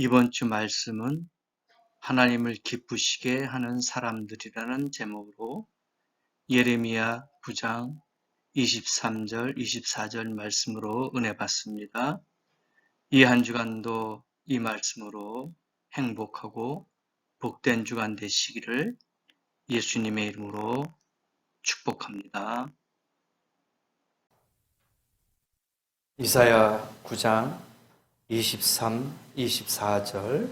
이번 주 말씀은 하나님을 기쁘시게 하는 사람들이라는 제목으로 예레미야 9장 23절, 24절 말씀으로 은혜 받습니다. 이 한 주간도 이 말씀으로 행복하고 복된 주간 되시기를 예수님의 이름으로 축복합니다. 이사야 9장 23, 24절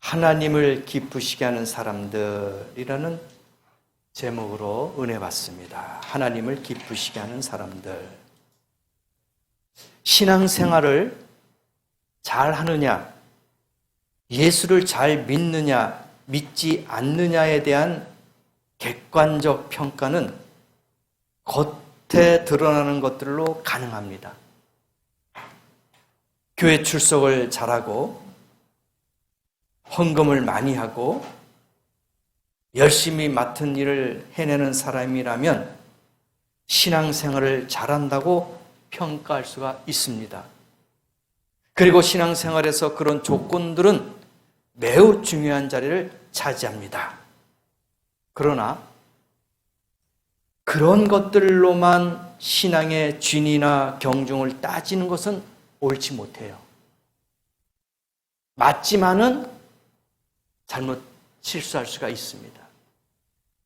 하나님을 기쁘시게 하는 사람들이라는 제목으로 은혜 받습니다. 하나님을 기쁘시게 하는 사람들. 신앙생활을 잘 하느냐, 예수를 잘 믿느냐, 믿지 않느냐에 대한 객관적 평가는 겉에 드러나는 것들로 가능합니다. 교회 출석을 잘하고 헌금을 많이 하고 열심히 맡은 일을 해내는 사람이라면 신앙생활을 잘한다고 평가할 수가 있습니다. 그리고 신앙생활에서 그런 조건들은 매우 중요한 자리를 차지합니다. 그러나 그런 것들로만 신앙의 진이나 경중을 따지는 것은 옳지 못해요. 맞지만은 잘못 실수할 수가 있습니다.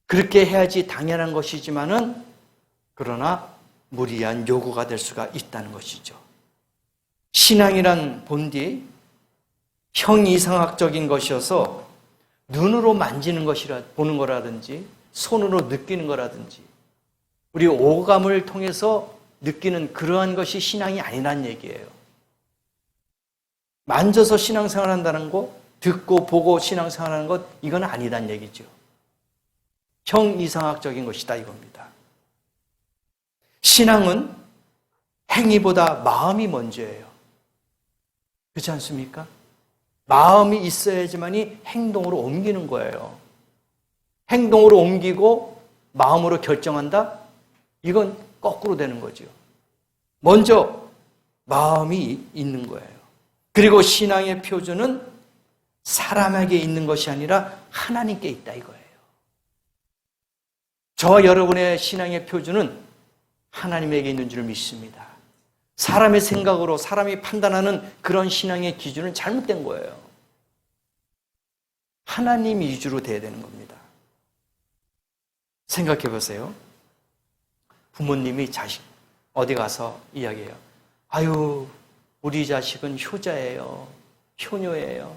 그렇게 해야지 당연한 것이지만은 그러나 무리한 요구가 될 수가 있다는 것이죠. 신앙이란 본디 형이상학적인 것이어서 눈으로 만지는 것이라 보는 거라든지 손으로 느끼는 거라든지 우리 오감을 통해서 느끼는 그러한 것이 신앙이 아니란 얘기예요. 만져서 신앙생활 한다는 거, 듣고 보고 신앙생활 하는 것, 이건 아니란 얘기죠. 형이상학적인 것이다 이겁니다. 신앙은 행위보다 마음이 먼저예요. 그렇지 않습니까? 마음이 있어야지만이 행동으로 옮기는 거예요. 행동으로 옮기고 마음으로 결정한다? 이건 거꾸로 되는 거죠. 먼저 마음이 있는 거예요. 그리고 신앙의 표준은 사람에게 있는 것이 아니라 하나님께 있다 이거예요. 저와 여러분의 신앙의 표준은 하나님에게 있는 줄 믿습니다. 사람의 생각으로 사람이 판단하는 그런 신앙의 기준은 잘못된 거예요. 하나님 위주로 돼야 되는 겁니다. 생각해 보세요. 부모님이 자식 어디 가서 이야기해요. 아유, 우리 자식은 효자예요. 효녀예요.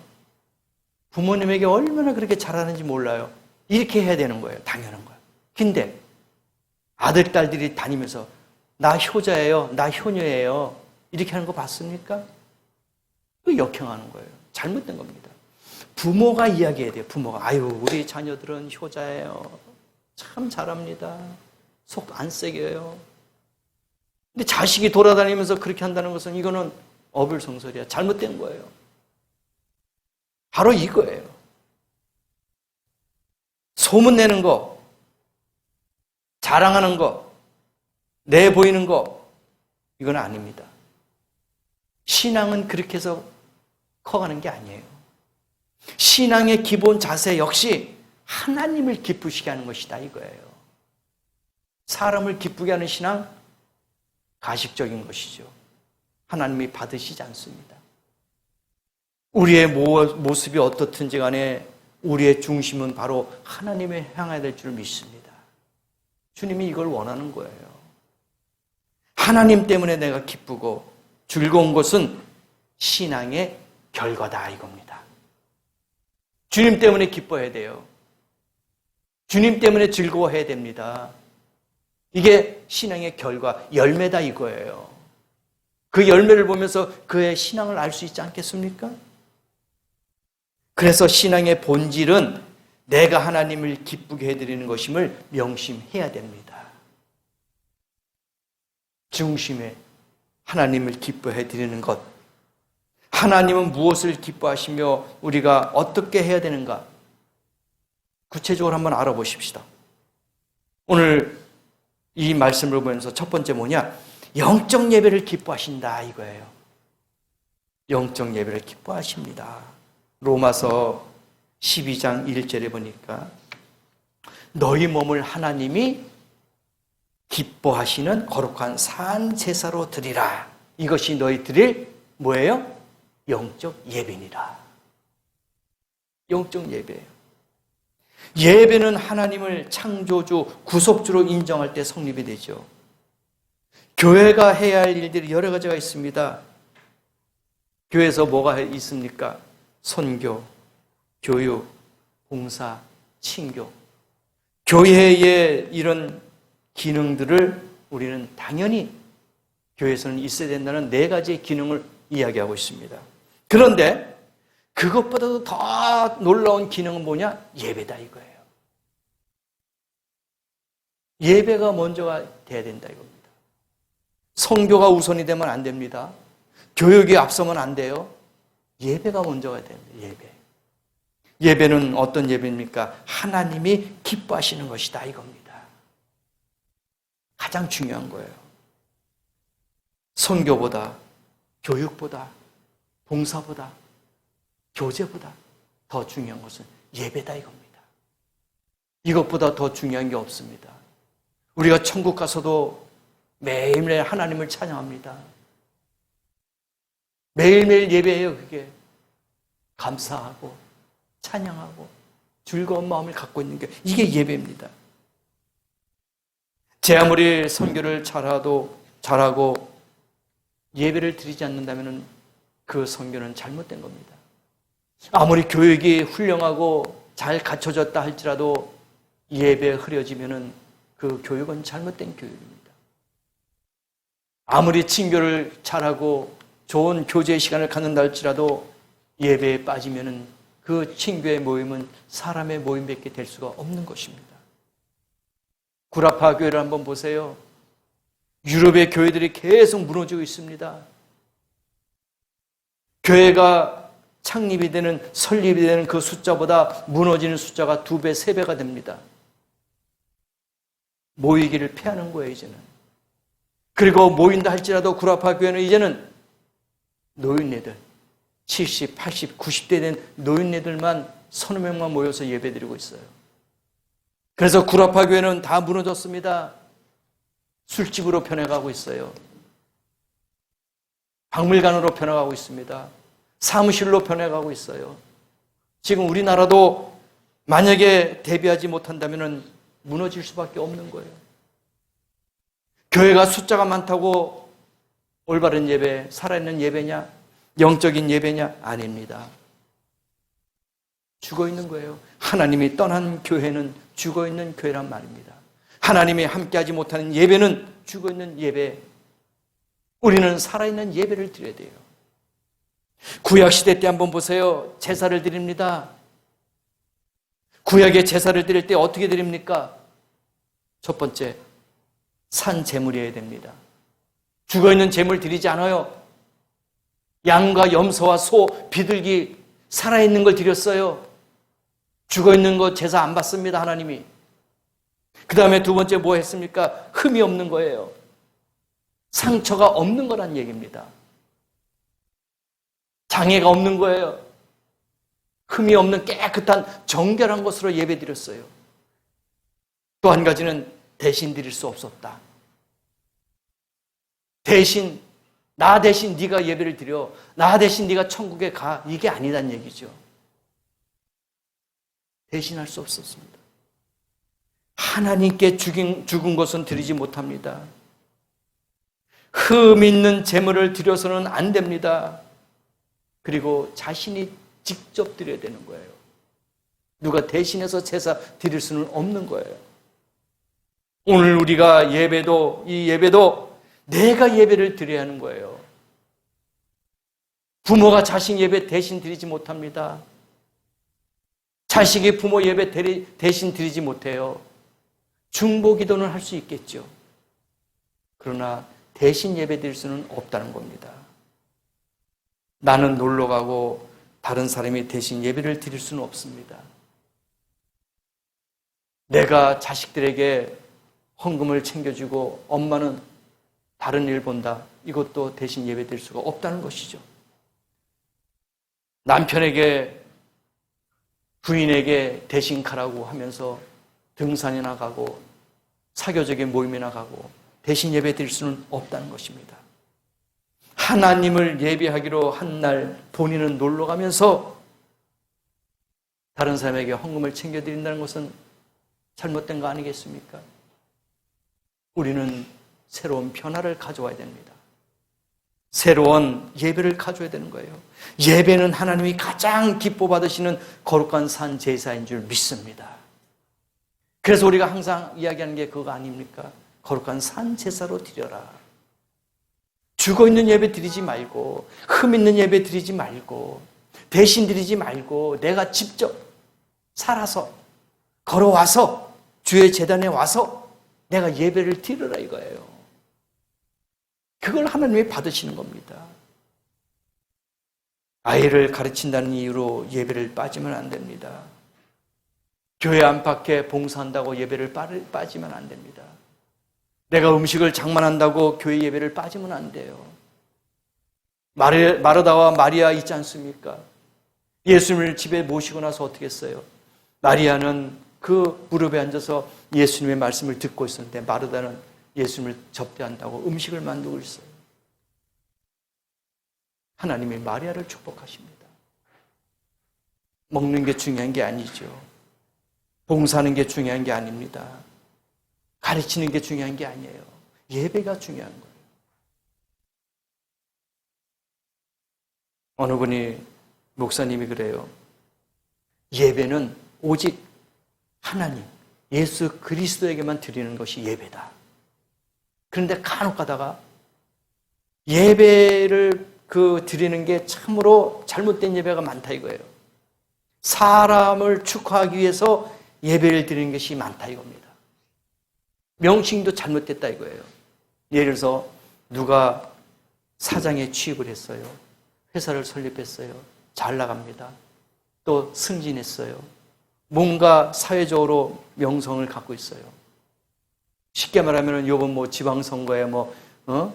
부모님에게 얼마나 그렇게 잘하는지 몰라요. 이렇게 해야 되는 거예요. 당연한 거예요. 근데 아들, 딸들이 다니면서 나 효자예요. 나 효녀예요. 이렇게 하는 거 봤습니까? 그 역행하는 거예요. 잘못된 겁니다. 부모가 이야기해야 돼요. 부모가. 아유, 우리 자녀들은 효자예요. 참 잘합니다. 속안 새겨요. 근데 자식이 돌아다니면서 그렇게 한다는 것은 이거는 어불성설이야. 잘못된 거예요. 바로 이거예요. 소문내는 거, 자랑하는 거, 내 보이는 거, 이건 아닙니다. 신앙은 그렇게 해서 커가는 게 아니에요. 신앙의 기본 자세 역시 하나님을 기쁘시게 하는 것이다 이거예요. 사람을 기쁘게 하는 신앙 가식적인 것이죠. 하나님이 받으시지 않습니다. 우리의 모습이 어떻든지 간에 우리의 중심은 바로 하나님에 향해야 될 줄 믿습니다. 주님이 이걸 원하는 거예요. 하나님 때문에 내가 기쁘고 즐거운 것은 신앙의 결과다 이겁니다. 주님 때문에 기뻐해야 돼요. 주님 때문에 즐거워해야 됩니다. 이게 신앙의 결과, 열매다 이거예요. 그 열매를 보면서 그의 신앙을 알 수 있지 않겠습니까? 그래서 신앙의 본질은 내가 하나님을 기쁘게 해드리는 것임을 명심해야 됩니다. 중심에 하나님을 기뻐해 드리는 것. 하나님은 무엇을 기뻐하시며 우리가 어떻게 해야 되는가? 구체적으로 한번 알아보십시다. 오늘 이 말씀을 보면서 첫 번째 뭐냐? 영적 예배를 기뻐하신다 이거예요. 영적 예배를 기뻐하십니다. 로마서 12장 1절에 보니까 너희 몸을 하나님이 기뻐하시는 거룩한 산 제사로 드리라. 이것이 너희 드릴 뭐예요? 영적 예배니라. 영적 예배예요. 예배는 하나님을 창조주, 구속주로 인정할 때 성립이 되죠. 교회가 해야 할 일들이 여러 가지가 있습니다. 교회에서 뭐가 있습니까? 선교, 교육, 봉사, 친교. 교회의 이런 기능들을 우리는 당연히 교회에서는 있어야 된다는 네 가지의 기능을 이야기하고 있습니다. 그런데 그것보다도 더 놀라운 기능은 뭐냐? 예배다 이거예요. 예배가 먼저가 돼야 된다 이겁니다. 성교가 우선이 되면 안 됩니다. 교육이 앞서면 안 돼요. 예배가 먼저가 됩니다. 예배. 예배는 어떤 예배입니까? 하나님이 기뻐하시는 것이다 이겁니다. 가장 중요한 거예요. 선교보다 교육보다 봉사보다 교제보다 더 중요한 것은 예배다 이겁니다. 이것보다 더 중요한 게 없습니다. 우리가 천국 가서도 매일매일 하나님을 찬양합니다. 매일매일 예배예요, 그게. 감사하고, 찬양하고, 즐거운 마음을 갖고 있는 게, 이게 예배입니다. 제 아무리 선교를 잘하도, 잘하고, 예배를 드리지 않는다면 그 선교는 잘못된 겁니다. 아무리 교육이 훌륭하고 잘 갖춰졌다 할지라도 예배에 흐려지면은 그 교육은 잘못된 교육입니다. 아무리 친교를 잘하고 좋은 교제 시간을 갖는다 할지라도 예배에 빠지면은 그 친교의 모임은 사람의 모임밖에 될 수가 없는 것입니다. 구라파 교회를 한번 보세요. 유럽의 교회들이 계속 무너지고 있습니다. 교회가 창립이 되는, 설립이 되는 그 숫자보다 무너지는 숫자가 두 배, 세 배가 됩니다. 모이기를 피하는 거예요, 이제는. 그리고 모인다 할지라도 구라파 교회는 이제는 노인네들, 70, 80, 90대 된 노인네들만 서너 명만 모여서 예배 드리고 있어요. 그래서 구라파 교회는 다 무너졌습니다. 술집으로 변해가고 있어요. 박물관으로 변해가고 있습니다. 사무실로 변해가고 있어요. 지금 우리나라도 만약에 대비하지 못한다면 무너질 수밖에 없는 거예요. 교회가 숫자가 많다고 올바른 예배, 살아있는 예배냐? 영적인 예배냐? 아닙니다. 죽어 있는 거예요. 하나님이 떠난 교회는 죽어 있는 교회란 말입니다. 하나님이 함께하지 못하는 예배는 죽어 있는 예배. 우리는 살아있는 예배를 드려야 돼요. 구약 시대 때 한번 보세요. 제사를 드립니다. 구약의 제사를 드릴 때 어떻게 드립니까? 첫 번째, 산 제물이어야 됩니다. 죽어 있는 제물 드리지 않아요. 양과 염소와 소, 비둘기 살아 있는 걸 드렸어요. 죽어 있는 거 제사 안 받습니다, 하나님이. 그 다음에 두 번째 뭐 했습니까? 흠이 없는 거예요. 상처가 없는 거란 얘기입니다. 장애가 없는 거예요. 흠이 없는 깨끗한 정결한 것으로 예배 드렸어요. 또 한 가지는 대신 드릴 수 없었다. 대신 나 대신 네가 예배를 드려. 나 대신 네가 천국에 가. 이게 아니란 얘기죠. 대신할 수 없었습니다. 하나님께 죽인, 죽은 것은 드리지 못합니다. 흠 있는 재물을 드려서는 안 됩니다. 그리고 자신이 직접 드려야 되는 거예요. 누가 대신해서 제사 드릴 수는 없는 거예요. 오늘 우리가 예배도, 이 예배도 내가 예배를 드려야 하는 거예요. 부모가 자식 예배 대신 드리지 못합니다. 자식이 부모 예배 대신 드리지 못해요. 중보 기도는 할 수 있겠죠. 그러나 대신 예배 드릴 수는 없다는 겁니다. 나는 놀러 가고 다른 사람이 대신 예배를 드릴 수는 없습니다. 내가 자식들에게 헌금을 챙겨주고 엄마는 다른 일 본다. 이것도 대신 예배 드릴 수가 없다는 것이죠. 남편에게 부인에게 대신 가라고 하면서 등산이나 가고 사교적인 모임이나 가고 대신 예배 드릴 수는 없다는 것입니다. 하나님을 예배하기로 한 날 본인은 놀러 가면서 다른 사람에게 헌금을 챙겨 드린다는 것은 잘못된 거 아니겠습니까? 우리는 새로운 변화를 가져와야 됩니다. 새로운 예배를 가져야 되는 거예요. 예배는 하나님이 가장 기뻐 받으시는 거룩한 산 제사인 줄 믿습니다. 그래서 우리가 항상 이야기하는 게 그거 아닙니까? 거룩한 산 제사로 드려라. 죽어 있는 예배 드리지 말고, 흠 있는 예배 드리지 말고, 대신 드리지 말고, 내가 직접 살아서, 걸어와서, 주의 재단에 와서, 내가 예배를 드리라 이거예요. 그걸 하나님이 받으시는 겁니다. 아이를 가르친다는 이유로 예배를 빠지면 안 됩니다. 교회 안팎에 봉사한다고 예배를 빠지면 안 됩니다. 내가 음식을 장만한다고 교회 예배를 빠지면 안 돼요. 마르다와 마리아 있지 않습니까? 예수님을 집에 모시고 나서 어떻게 했어요? 마리아는 그 무릎에 앉아서 예수님의 말씀을 듣고 있었는데 마르다는 예수님을 접대한다고 음식을 만들고 있어요. 하나님이 마리아를 축복하십니다. 먹는 게 중요한 게 아니죠. 봉사하는 게 중요한 게 아닙니다. 가르치는 게 중요한 게 아니에요. 예배가 중요한 거예요. 어느 분이 목사님이 그래요. 예배는 오직 하나님, 예수 그리스도에게만 드리는 것이 예배다. 그런데 간혹 가다가 예배를 그 드리는 게 참으로 잘못된 예배가 많다 이거예요. 사람을 축하하기 위해서 예배를 드리는 것이 많다 이겁니다. 명칭도 잘못됐다 이거예요. 예를 들어서 누가 사장에 취입을 했어요. 회사를 설립했어요. 잘 나갑니다. 또 승진했어요. 뭔가 사회적으로 명성을 갖고 있어요. 쉽게 말하면 요번 뭐 지방선거에 뭐, 어?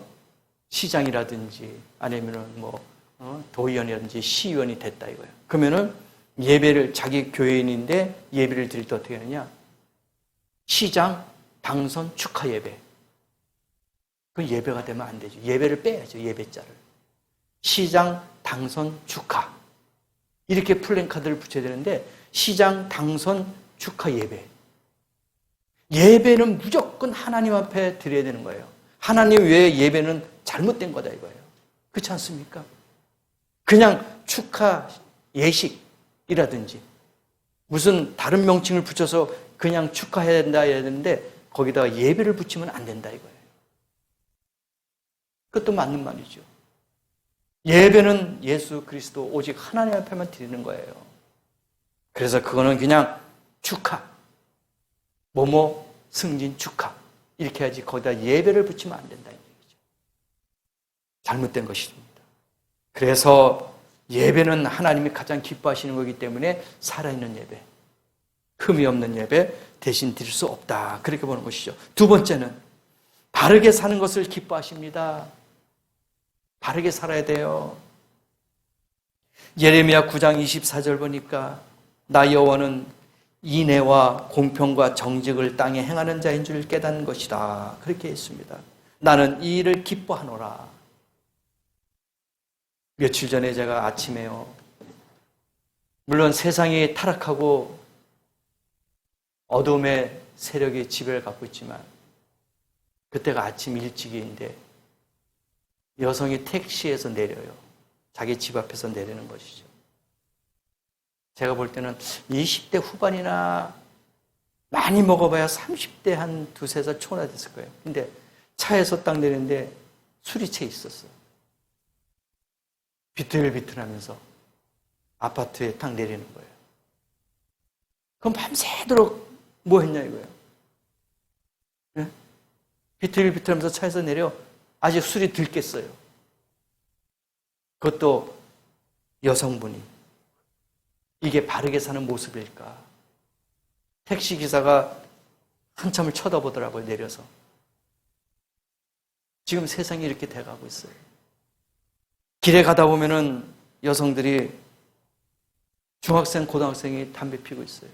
시장이라든지 아니면은 뭐, 어? 도의원이라든지 시의원이 됐다 이거예요. 그러면은 예배를 자기 교회인인데 예배를 드릴 때 어떻게 하느냐? 시장 당선 축하 예배. 그 예배가 되면 안 되죠. 예배를 빼야죠. 예배자를. 시장 당선 축하. 이렇게 플랜카드를 붙여야 되는데 시장 당선 축하 예배. 예배는 무조건 하나님 앞에 드려야 되는 거예요. 하나님 외에 예배는 잘못된 거다 이거예요. 그렇지 않습니까? 그냥 축하 예식이라든지 무슨 다른 명칭을 붙여서 그냥 축하해야 된다 해야 되는데 거기다가 예배를 붙이면 안 된다 이거예요. 그것도 맞는 말이죠. 예배는 예수 그리스도 오직 하나님 앞에만 드리는 거예요. 그래서 그거는 그냥 축하, 뭐뭐 승진 축하 이렇게 해야지 거기다 예배를 붙이면 안 된다 이 얘기죠. 잘못된 것입니다. 그래서 예배는 하나님이 가장 기뻐하시는 거기 때문에 살아있는 예배, 흠이 없는 예배 대신 드릴 수 없다. 그렇게 보는 것이죠. 두 번째는 바르게 사는 것을 기뻐하십니다. 바르게 살아야 돼요. 예레미야 9장 24절 보니까 나 여호와는 인애와 공평과 정직을 땅에 행하는 자인 줄 깨닫는 것이다. 그렇게 했습니다. 나는 이 일을 기뻐하노라. 며칠 전에 제가 아침에요. 물론 세상이 타락하고 어둠의 세력이 지배를 갖고 있지만 그때가 아침 일찍인데 여성이 택시에서 내려요. 자기 집 앞에서 내리는 것이죠. 제가 볼 때는 20대 후반이나 많이 먹어봐야 30대 한 두세 살 초나 됐을 거예요. 근데 차에서 딱 내리는데 술이 채 있었어요. 비틀비틀 하면서 아파트에 딱 내리는 거예요. 그럼 밤새도록 뭐 했냐 이거예요. 네? 비틀비틀 하면서 차에서 내려 아직 술이 들겠어요. 그것도 여성분이 이게 바르게 사는 모습일까? 택시 기사가 한참을 쳐다보더라고요, 내려서. 지금 세상이 이렇게 돼가고 있어요. 길에 가다 보면은 여성들이 중학생, 고등학생이 담배 피고 있어요.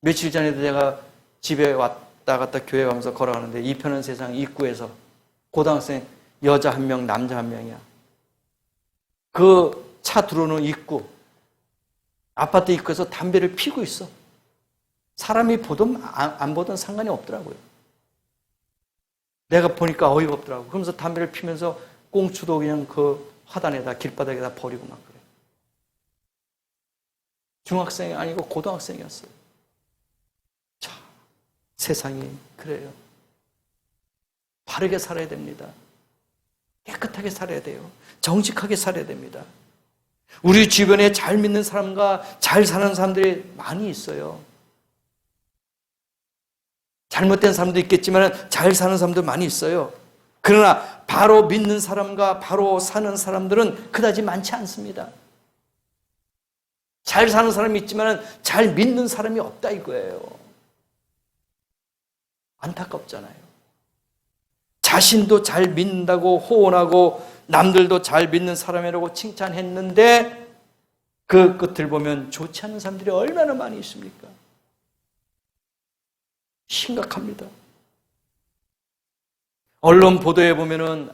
며칠 전에도 제가 집에 왔다 갔다 교회 가면서 걸어가는데 이 편한 세상 입구에서 고등학생 여자 한 명, 남자 한 명이야. 그 차 들어오는 입구, 아파트 입구에서 담배를 피고 있어. 사람이 보든 안, 안 보든 상관이 없더라고요. 내가 보니까 어이가 없더라고. 그러면서 담배를 피면서 꽁추도 그냥 그 화단에다 길바닥에다 버리고 막 그래. 중학생이 아니고 고등학생이었어요. 자, 세상이 그래요. 바르게 살아야 됩니다. 깨끗하게 살아야 돼요. 정직하게 살아야 됩니다. 우리 주변에 잘 믿는 사람과 잘 사는 사람들이 많이 있어요. 잘못된 사람도 있겠지만 잘 사는 사람도 많이 있어요. 그러나 바로 믿는 사람과 바로 사는 사람들은 그다지 많지 않습니다. 잘 사는 사람이 있지만 잘 믿는 사람이 없다 이거예요. 안타깝잖아요. 자신도 잘 믿는다고 호언하고 남들도 잘 믿는 사람이라고 칭찬했는데 그 끝을 보면 좋지 않은 사람들이 얼마나 많이 있습니까? 심각합니다. 언론 보도에 보면은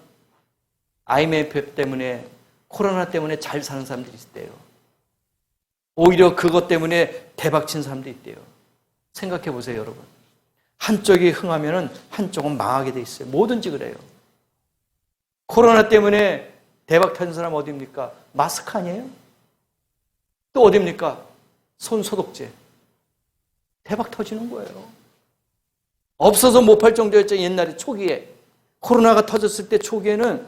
IMF 때문에 코로나 때문에 잘 사는 사람들이 있대요. 오히려 그것 때문에 대박 친 사람도 있대요. 생각해 보세요, 여러분. 한쪽이 흥하면은 한쪽은 망하게 돼 있어요. 뭐든지 그래요. 코로나 때문에 대박 터진 사람 어디입니까? 마스크 아니에요? 또 어디입니까? 손 소독제. 대박 터지는 거예요. 없어서 못 팔 정도였죠. 옛날에 초기에. 코로나가 터졌을 때 초기에는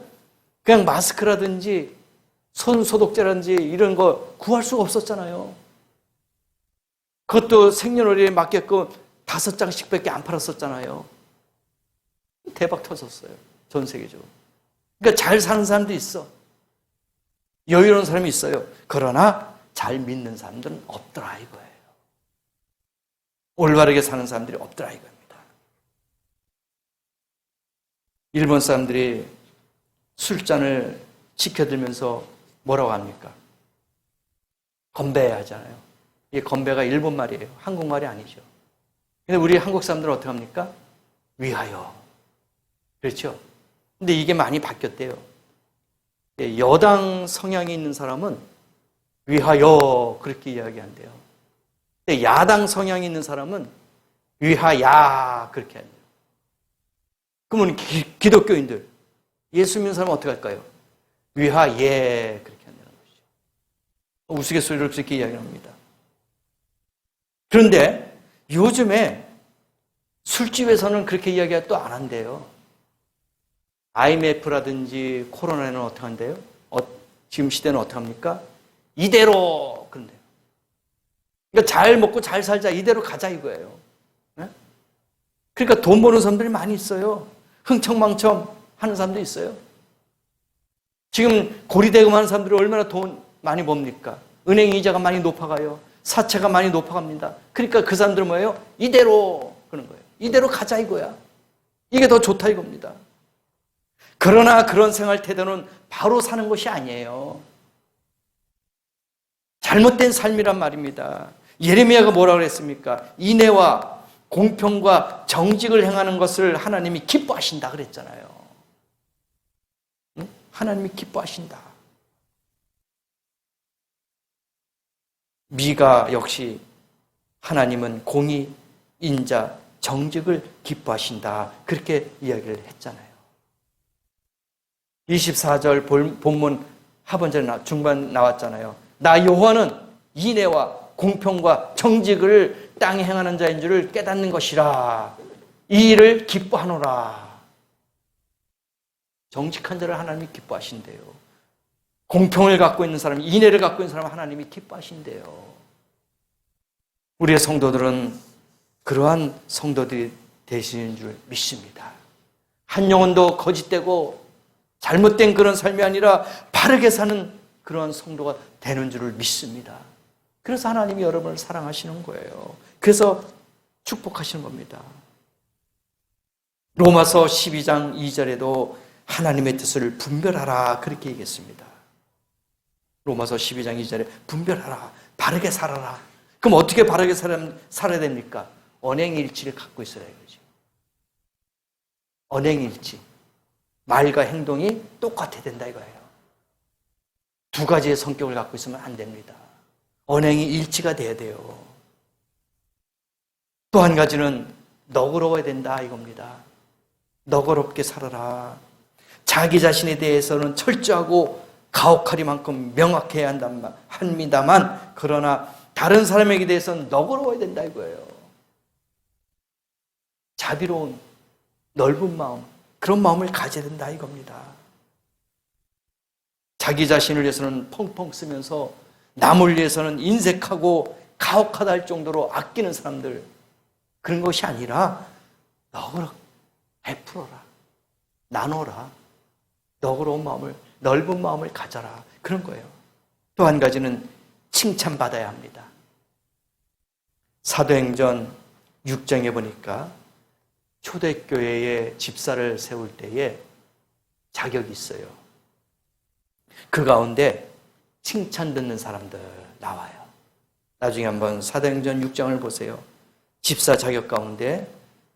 그냥 마스크라든지 손 소독제라든지 이런 거 구할 수가 없었잖아요. 그것도 생년월일에 맞게끔 다섯 장씩밖에 안 팔았었잖아요. 대박 터졌어요. 전 세계적으로. 그러니까 잘 사는 사람도 있어. 여유로운 사람이 있어요. 그러나 잘 믿는 사람들은 없더라 이거예요. 올바르게 사는 사람들이 없더라 이겁니다. 일본 사람들이 술잔을 지켜들면서 뭐라고 합니까? 건배 하잖아요. 이 건배가 일본 말이에요. 한국말이 아니죠. 근데 우리 한국 사람들은 어떻게 합니까? 위하여. 그렇죠? 근데 이게 많이 바뀌었대요. 예, 여당 성향이 있는 사람은 위하여 그렇게 이야기한대요. 근데 야당 성향이 있는 사람은 위하야 그렇게 한대요. 그러면 기, 기독교인들 예수 믿는 사람은 어떻게 할까요? 위하예 그렇게 한다는 것이죠. 우스갯소리로 그렇게 이야기합니다. 그런데 요즘에 술집에서는 그렇게 이야기가 또 안 한대요. IMF라든지 코로나는 어떻게 한대요? 어, 지금 시대는 어떻게 합니까? 이대로 그런데요. 그러니까 잘 먹고 잘 살자 이대로 가자 이거예요. 네? 그러니까 돈 버는 사람들이 많이 있어요. 흥청망청 하는 사람도 있어요. 지금 고리대금 하는 사람들이 얼마나 돈 많이 봅니까? 은행 이자가 많이 높아가요. 사채가 많이 높아갑니다. 그러니까 그 사람들은 뭐예요? 이대로 그런 거예요. 이대로 가자 이거야. 이게 더 좋다 이겁니다. 그러나 그런 생활 태도는 바로 사는 것이 아니에요. 잘못된 삶이란 말입니다. 예레미야가 뭐라고 그랬습니까? 인애와 공평과 정직을 행하는 것을 하나님이 기뻐하신다 그랬잖아요. 응? 하나님이 기뻐하신다. 미가 역시 하나님은 공의, 인자, 정직을 기뻐하신다. 그렇게 이야기를 했잖아요. 24절 본문 하번절 중반 나왔잖아요. 나 여호와는 인애와 공평과 정직을 땅에 행하는 자인 줄을 깨닫는 것이라. 이 일을 기뻐하노라. 정직한 자를 하나님이 기뻐하신대요. 공평을 갖고 있는 사람, 인애를 갖고 있는 사람 하나님이 기뻐하신대요. 우리의 성도들은 그러한 성도들이 되시는 줄 믿습니다. 한 영혼도 거짓되고 잘못된 그런 삶이 아니라 바르게 사는 그러한 성도가 되는 줄을 믿습니다. 그래서 하나님이 여러분을 사랑하시는 거예요. 그래서 축복하시는 겁니다. 로마서 12장 2절에도 하나님의 뜻을 분별하라 그렇게 얘기했습니다. 로마서 12장 2절에 분별하라. 바르게 살아라. 그럼 어떻게 바르게 살아, 살아야 됩니까? 언행일치를 갖고 있어야 되죠. 언행일치. 말과 행동이 똑같아야 된다 이거예요. 두 가지의 성격을 갖고 있으면 안 됩니다. 언행이 일치가 돼야 돼요. 또 한 가지는 너그러워야 된다 이겁니다. 너그럽게 살아라. 자기 자신에 대해서는 철저하고 가혹하리만큼 명확해야 한단 합니다만 그러나 다른 사람에게 대해서는 너그러워야 된다 이거예요. 자비로운 넓은 마음 그런 마음을 가져야 된다 이겁니다. 자기 자신을 위해서는 펑펑 쓰면서 남을 위해서는 인색하고 가혹하다 할 정도로 아끼는 사람들 그런 것이 아니라 너그러 베풀어라 나눠라 너그러운 마음을 넓은 마음을 가져라 그런 거예요. 또 한 가지는 칭찬받아야 합니다. 사도행전 6장에 보니까 초대교회에 집사를 세울 때에 자격이 있어요. 그 가운데 칭찬 듣는 사람들 나와요. 나중에 한번 사도행전 6장을 보세요. 집사 자격 가운데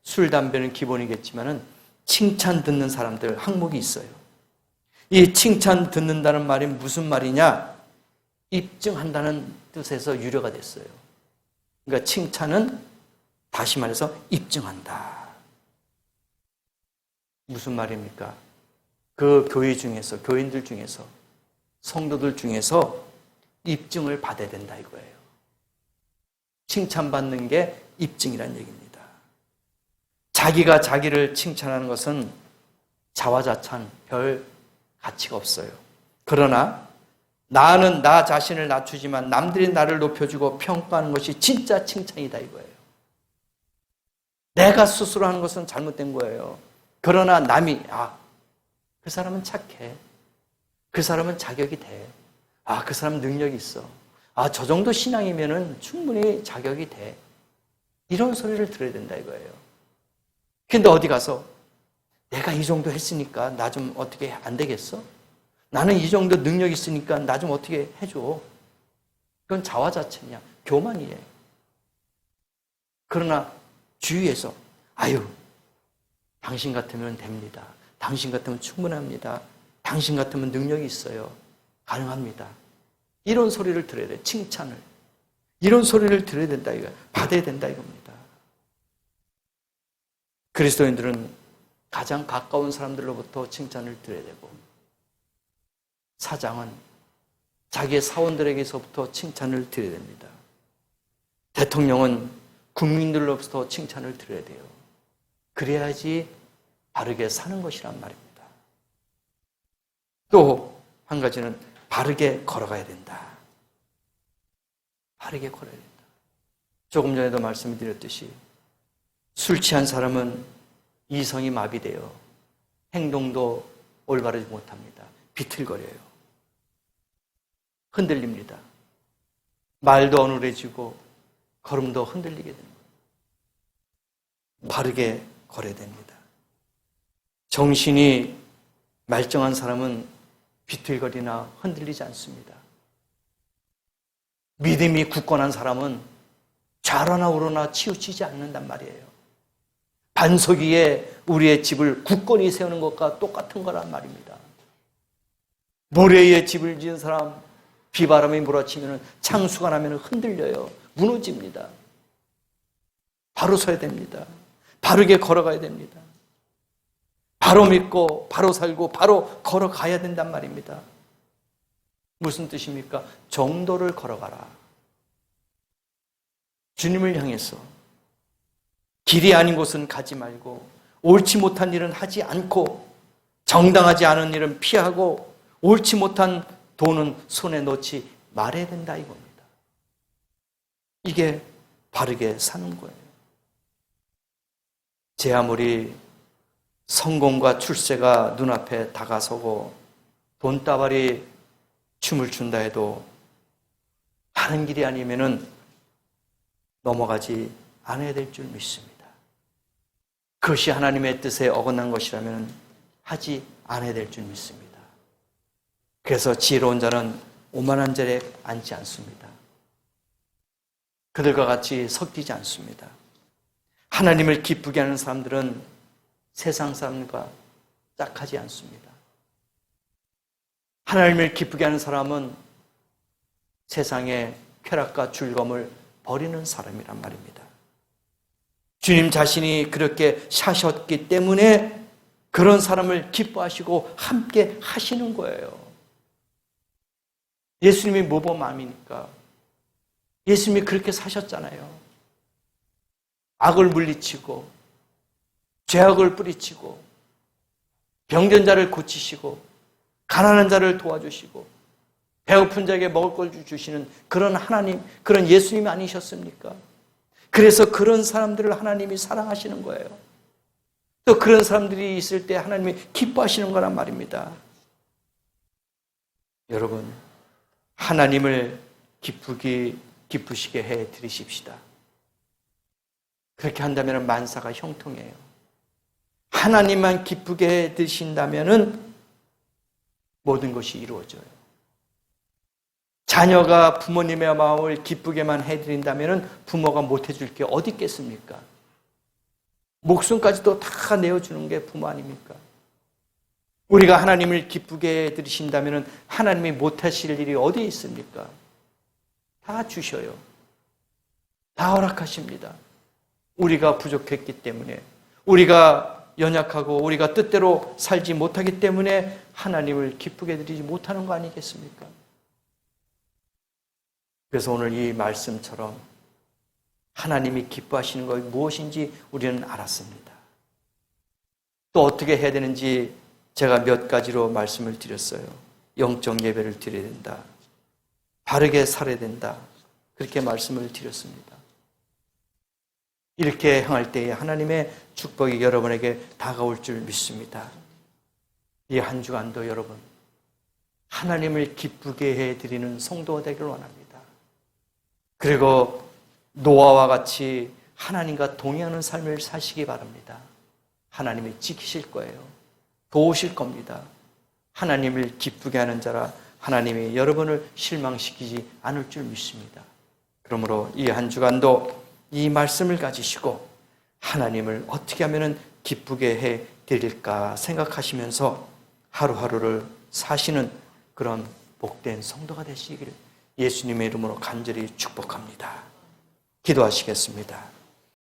술, 담배는 기본이겠지만은 칭찬 듣는 사람들 항목이 있어요. 이 칭찬 듣는다는 말이 무슨 말이냐? 입증한다는 뜻에서 유래가 됐어요. 그러니까 칭찬은 다시 말해서 입증한다. 무슨 말입니까? 그 교회 중에서, 교인들 중에서, 성도들 중에서 입증을 받아야 된다 이거예요. 칭찬받는 게 입증이란 얘기입니다. 자기가 자기를 칭찬하는 것은 자화자찬, 별 가치가 없어요. 그러나 나는 나 자신을 낮추지만 남들이 나를 높여주고 평가하는 것이 진짜 칭찬이다 이거예요. 내가 스스로 하는 것은 잘못된 거예요. 그러나 남이 아, 그 사람은 착해. 그 사람은 자격이 돼. 아, 그 사람 능력이 있어. 아, 저 정도 신앙이면은 충분히 자격이 돼. 이런 소리를 들어야 된다 이거예요. 근데 어디 가서 내가 이 정도 했으니까 나 좀 어떻게 안 되겠어? 나는 이 정도 능력 있으니까 나 좀 어떻게 해줘. 그건 자화자찬이야. 교만이에요. 그러나 주위에서 아유 당신 같으면 됩니다. 당신 같으면 충분합니다. 당신 같으면 능력이 있어요. 가능합니다. 이런 소리를 들어야 돼. 칭찬을. 이런 소리를 들어야 된다 이거. 받아야 된다 이겁니다. 그리스도인들은 가장 가까운 사람들로부터 칭찬을 들어야 되고 사장은 자기의 사원들에게서부터 칭찬을 드려야 됩니다. 대통령은 국민들로부터 칭찬을 드려야 돼요. 그래야지 바르게 사는 것이란 말입니다. 또 한 가지는 바르게 걸어가야 된다. 바르게 걸어야 된다. 조금 전에도 말씀드렸듯이 술 취한 사람은 이성이 마비되어 행동도 올바르지 못합니다. 비틀거려요. 흔들립니다. 말도 어눌해지고 걸음도 흔들리게 됩니다. 바르게 걸어야 됩니다. 정신이 말정한 사람은 비틀거리나 흔들리지 않습니다. 믿음이 굳건한 사람은 좌로나 우로나 치우치지 않는단 말이에요. 반석 위에 우리의 집을 굳건히 세우는 것과 똑같은 거란 말입니다. 모래 위에 집을 지은 사람 비바람이 몰아치면 창수가 나면 흔들려요. 무너집니다. 바로 서야 됩니다. 바르게 걸어가야 됩니다. 바로 믿고 바로 살고 바로 걸어가야 된단 말입니다. 무슨 뜻입니까? 정도를 걸어가라. 주님을 향해서 길이 아닌 곳은 가지 말고 옳지 못한 일은 하지 않고 정당하지 않은 일은 피하고 옳지 못한 돈은 손에 넣지 말아야 된다 이겁니다. 이게 바르게 사는 거예요. 제 아무리 성공과 출세가 눈앞에 다가서고 돈다발이 춤을 춘다 해도 하는 길이 아니면은 넘어가지 않아야 될 줄 믿습니다. 그것이 하나님의 뜻에 어긋난 것이라면 하지 않아야 될 줄 믿습니다. 그래서 지혜로운 자는 오만한 자리에 앉지 않습니다. 그들과 같이 섞이지 않습니다. 하나님을 기쁘게 하는 사람들은 세상 사람과 짝하지 않습니다. 하나님을 기쁘게 하는 사람은 세상의 쾌락과 즐거움을 버리는 사람이란 말입니다. 주님 자신이 그렇게 사셨기 때문에 그런 사람을 기뻐하시고 함께 하시는 거예요. 예수님이 마음이니까. 예수님이 그렇게 사셨잖아요. 악을 물리치고, 죄악을 뿌리치고, 병든 자를 고치시고, 가난한 자를 도와주시고, 배고픈 자에게 먹을 걸 주시는 그런 하나님, 그런 예수님이 아니셨습니까? 그래서 그런 사람들을 하나님이 사랑하시는 거예요. 또 그런 사람들이 있을 때 하나님이 기뻐하시는 거란 말입니다. 여러분, 하나님을 기쁘게, 기쁘시게 해 드리십시다. 그렇게 한다면 만사가 형통해요. 하나님만 기쁘게 해 드신다면 모든 것이 이루어져요. 자녀가 부모님의 마음을 기쁘게만 해드린다면 부모가 못 해줄 게 어디 있겠습니까? 목숨까지도 다 내어주는 게 부모 아닙니까? 우리가 하나님을 기쁘게 해드리신다면 하나님이 못하실 일이 어디 있습니까? 다 주셔요. 다 허락하십니다. 우리가 부족했기 때문에, 우리가 연약하고 우리가 뜻대로 살지 못하기 때문에 하나님을 기쁘게 드리지 못하는 거 아니겠습니까? 그래서 오늘 이 말씀처럼 하나님이 기뻐하시는 것이 무엇인지 우리는 알았습니다. 또 어떻게 해야 되는지 제가 몇 가지로 말씀을 드렸어요. 영적 예배를 드려야 된다. 바르게 살아야 된다. 그렇게 말씀을 드렸습니다. 이렇게 행할 때에 하나님의 축복이 여러분에게 다가올 줄 믿습니다. 이 한 주간도 여러분, 하나님을 기쁘게 해드리는 성도가 되기를 원합니다. 그리고 노아와 같이 하나님과 동의하는 삶을 사시기 바랍니다. 하나님이 지키실 거예요. 도우실 겁니다. 하나님을 기쁘게 하는 자라 하나님이 여러분을 실망시키지 않을 줄 믿습니다. 그러므로 이 한 주간도 이 말씀을 가지시고 하나님을 어떻게 하면 기쁘게 해 드릴까 생각하시면서 하루하루를 사시는 그런 복된 성도가 되시기를 예수님의 이름으로 간절히 축복합니다. 기도하시겠습니다.